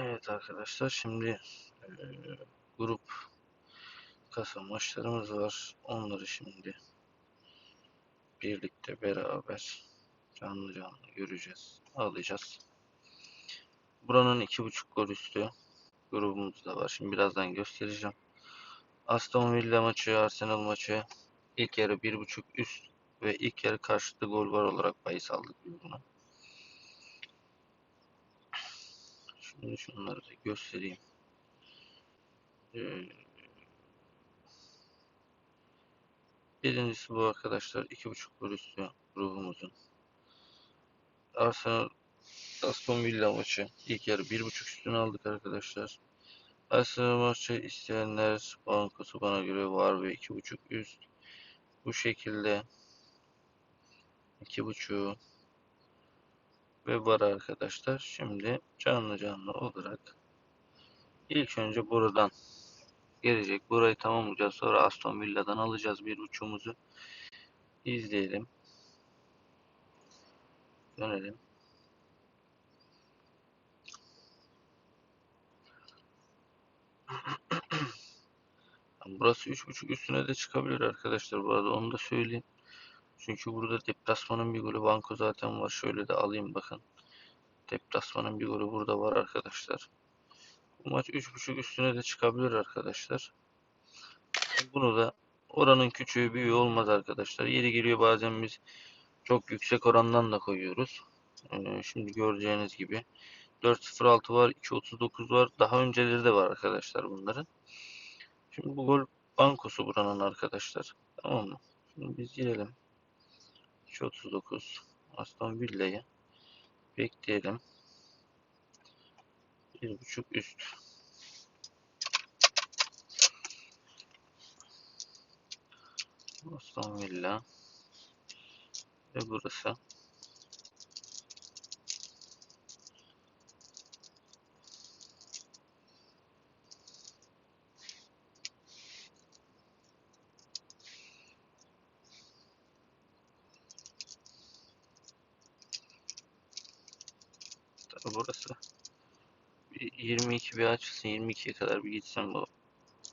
Evet arkadaşlar şimdi e, grup kasa maçlarımız var. Onları şimdi birlikte beraber canlı canlı göreceğiz. Alacağız. Buranın iki buçuk gol üstü grubumuz da var. Şimdi birazdan göstereceğim. Aston Villa maçı, Arsenal maçı ilk yarı bir buçuk üst ve ilk yarı karşılıklı gol var olarak bahis aldık biz buna. Şimdi şunları da göstereyim. Ee, birincisi bu arkadaşlar. iki buçuk gol üstü grubumuzun. Arsenal Aston Villa maçı. ilk yarı bir buçuk üstünü aldık arkadaşlar. Arsenal maçı isteyenler bankosu bana göre var ve iki buçuk üst. Bu şekilde iki buçuğu ve var arkadaşlar. Şimdi canlı canlı olarak ilk önce buradan gelecek. Burayı tamamlayacağız. Sonra Aston Villa'dan alacağız bir buçuğumuzu. İzleyelim. Dönelim. Burası 3.5 üstüne de çıkabilir arkadaşlar. Bu arada onu da söyleyeyim. Çünkü burada deplasmanın bir golü banko zaten var. Şöyle de alayım bakın. Deplasmanın bir golü burada var arkadaşlar. Bu maç 3.5 üstüne de çıkabilir arkadaşlar. Bunu da oranın küçüğü büyüğü olmaz arkadaşlar. Yeri geliyor bazen biz çok yüksek orandan da koyuyoruz. Ee, şimdi göreceğiniz gibi 4.06 var, 2.39 var. Daha önceleri de var arkadaşlar bunların. Şimdi bu gol bankosu buranın arkadaşlar. Tamam mı? Şimdi biz girelim. 2.39 Aston Villa'yı bekleyelim. 1.5 üst. Aston Villa ve burası. Tabii burası. Bir 22 bir açılsın. 22'ye kadar bir gitsin bu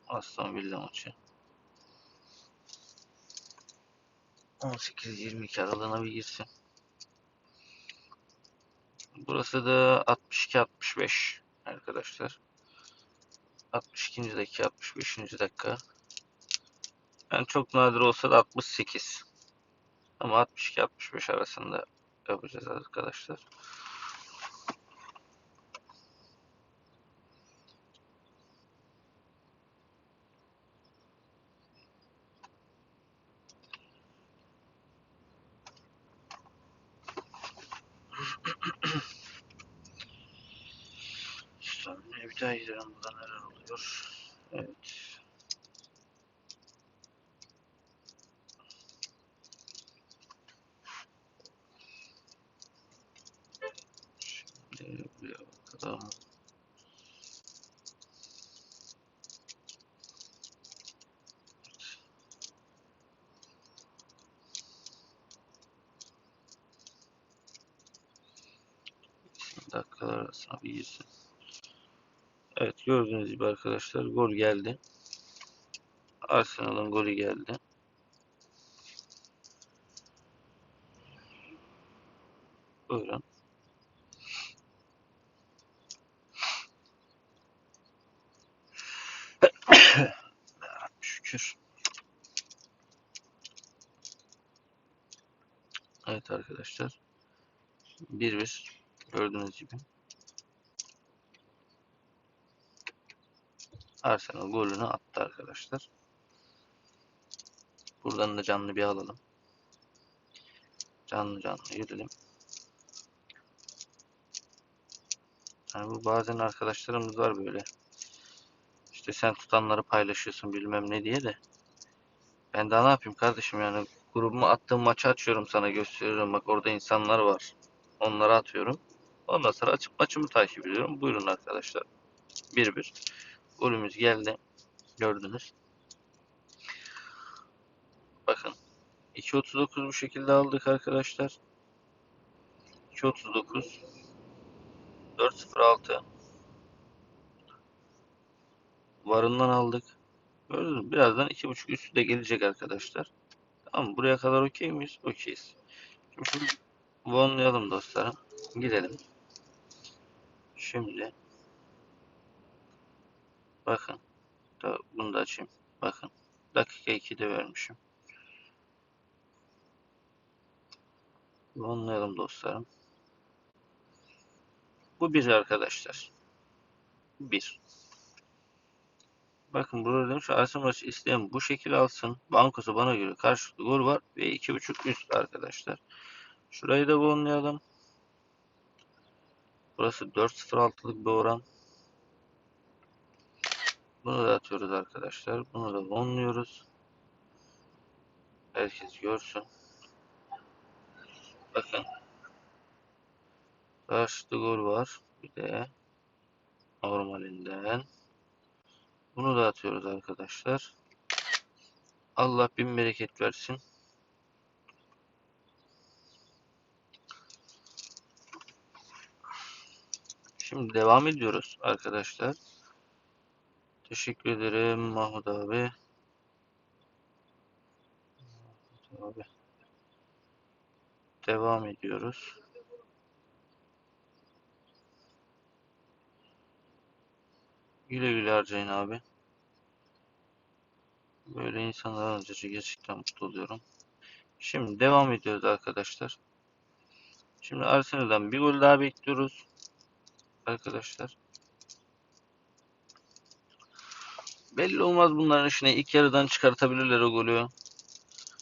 Aston Villa maçı. 18-22 aralığına bir girsin. Burası da 62-65 arkadaşlar. 62. dakika, 65. dakika. Yani çok nadir olsa da 68. Ama 62-65 arasında yapacağız arkadaşlar. Daha gidelim burada neler oluyor. Evet. Şimdi buraya bakalım. Dakikalar arasına bir girsin. Evet gördüğünüz gibi arkadaşlar gol geldi. Arsenal'ın golü geldi. Buyurun. Şükür. Evet arkadaşlar. 1-1 gördüğünüz gibi. Arsenal golünü attı arkadaşlar. Buradan da canlı bir alalım. Canlı canlı girelim. Yani bu bazen arkadaşlarımız var böyle. İşte sen tutanları paylaşıyorsun bilmem ne diye de. Ben daha ne yapayım kardeşim yani grubumu attığım maçı açıyorum sana gösteriyorum. Bak orada insanlar var. Onları atıyorum. Ondan sonra açıp maçımı takip ediyorum. Buyurun arkadaşlar. 1-1. Golümüz geldi. Gördünüz. Bakın. 2.39 bu şekilde aldık arkadaşlar. 2.39 4.06 varından aldık. Gördünüz mü? Birazdan 2.5 üstü de gelecek arkadaşlar. Tamam buraya kadar okey miyiz? Okeyiz. Şimdi bonlayalım dostlarım. Gidelim. Şimdi bakın da bunu da açayım. Bakın dakika 2'de vermişim. Bonlayalım dostlarım. Bu bir arkadaşlar. Bir. Bakın burada demiş Arsenal isteyen bu şekil alsın. Bankosu bana göre karşılıklı gol var ve 2.5 üst arkadaşlar. Şurayı da bonlayalım. Burası 4.06'lık bir oran. Bunu da atıyoruz arkadaşlar. Bunu da bonluyoruz. Herkes görsün. Bakın. Karşılıklı gol var. Bir de normalinden. Bunu da atıyoruz arkadaşlar. Allah bin bereket versin. Şimdi devam ediyoruz arkadaşlar. Teşekkür ederim Mahmut abi. Mahmut abi. Devam ediyoruz. Güle güle harcayın abi. Böyle insanlar alınca gerçekten mutlu oluyorum. Şimdi devam ediyoruz arkadaşlar. Şimdi Arsenal'dan bir gol daha bekliyoruz. Arkadaşlar. Belli olmaz bunların işine. ilk yarıdan çıkartabilirler o golü.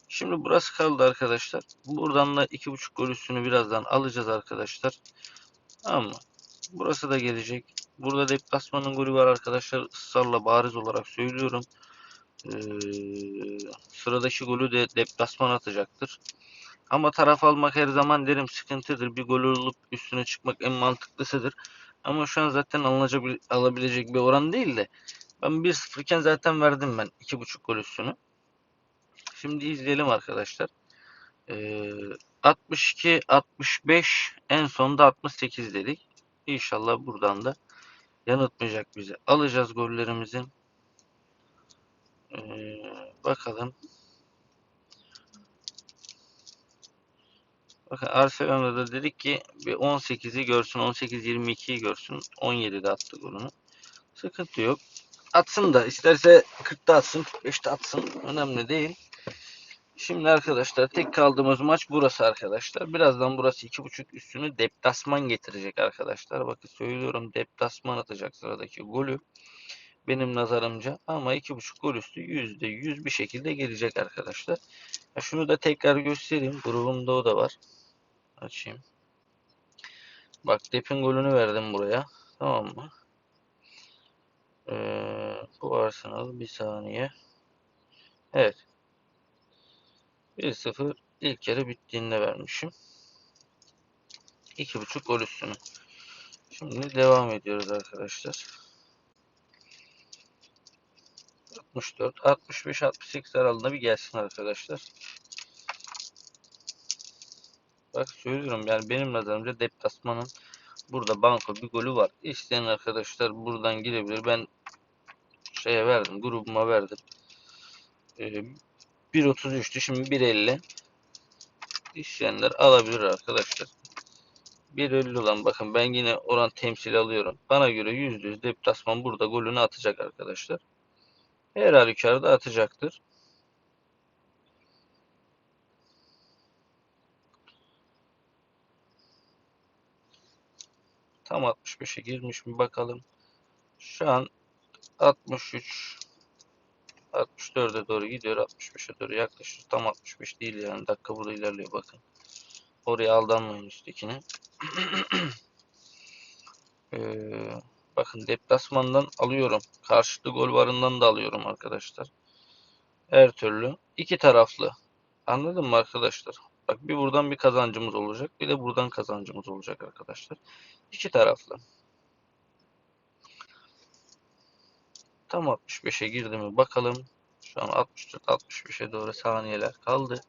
Şimdi burası kaldı arkadaşlar. Buradan da 2.5 gol üstünü birazdan alacağız arkadaşlar. Ama burası da gelecek. Burada deplasmanın golü var arkadaşlar. Israrla bariz olarak söylüyorum. Ee, sıradaki golü de deplasman atacaktır. Ama taraf almak her zaman derim sıkıntıdır. Bir gol olup üstüne çıkmak en mantıklısıdır. Ama şu an zaten alınacak, alabilecek bir oran değil de ben 1-0 iken zaten verdim ben 2.5 gol üstünü. Şimdi izleyelim arkadaşlar. Ee, 62, 65 en sonunda 68 dedik. İnşallah buradan da yanıltmayacak bizi. Alacağız gollerimizi. Ee, bakalım. Bakın Arsenal'da da dedik ki bir 18'i görsün, 18-22'yi görsün. 17'de attı golünü. Sıkıntı yok. Atsın da isterse 40'ta atsın, 45'te atsın. Önemli değil. Şimdi arkadaşlar tek kaldığımız maç burası arkadaşlar. Birazdan burası 2.5 üstünü deplasman getirecek arkadaşlar. Bakın söylüyorum deplasman atacak sıradaki golü. Benim nazarımca ama 2.5 gol üstü %100 bir şekilde gelecek arkadaşlar. Ya şunu da tekrar göstereyim. Grubumda o da var. Açayım. Bak Dep'in golünü verdim buraya. Tamam mı? Ee, bu Arsenal bir saniye. Evet. 1-0 ilk yarı bittiğinde vermişim. 2.5 gol üstünü. Şimdi devam ediyoruz arkadaşlar. 64, 65, 68 aralığında bir gelsin arkadaşlar. Bak söylüyorum yani benim nazarımca deplasmanın burada banko bir golü var. İsteyen arkadaşlar buradan girebilir. Ben şeye verdim, grubuma verdim. Ee, 1.33'tü şimdi 1.50. İsteyenler alabilir arkadaşlar. 1.50 olan bakın ben yine oran temsil alıyorum. Bana göre %100 deplasman burada golünü atacak arkadaşlar. Her halükarda atacaktır. Tam 65'e girmiş mi bakalım. Şu an 63 64'e doğru gidiyor. 65'e doğru yaklaşıyor. Tam 65 değil yani. Dakika burada ilerliyor bakın. Oraya aldanmayın üsttekine. ee, bakın deplasmandan alıyorum. Karşılıklı gol varından da alıyorum arkadaşlar. Her türlü. iki taraflı. Anladın mı arkadaşlar? Bak bir buradan bir kazancımız olacak. Bir de buradan kazancımız olacak arkadaşlar. İki taraflı. Tam 65'e girdi mi bakalım. Şu an 64-65'e doğru saniyeler kaldı.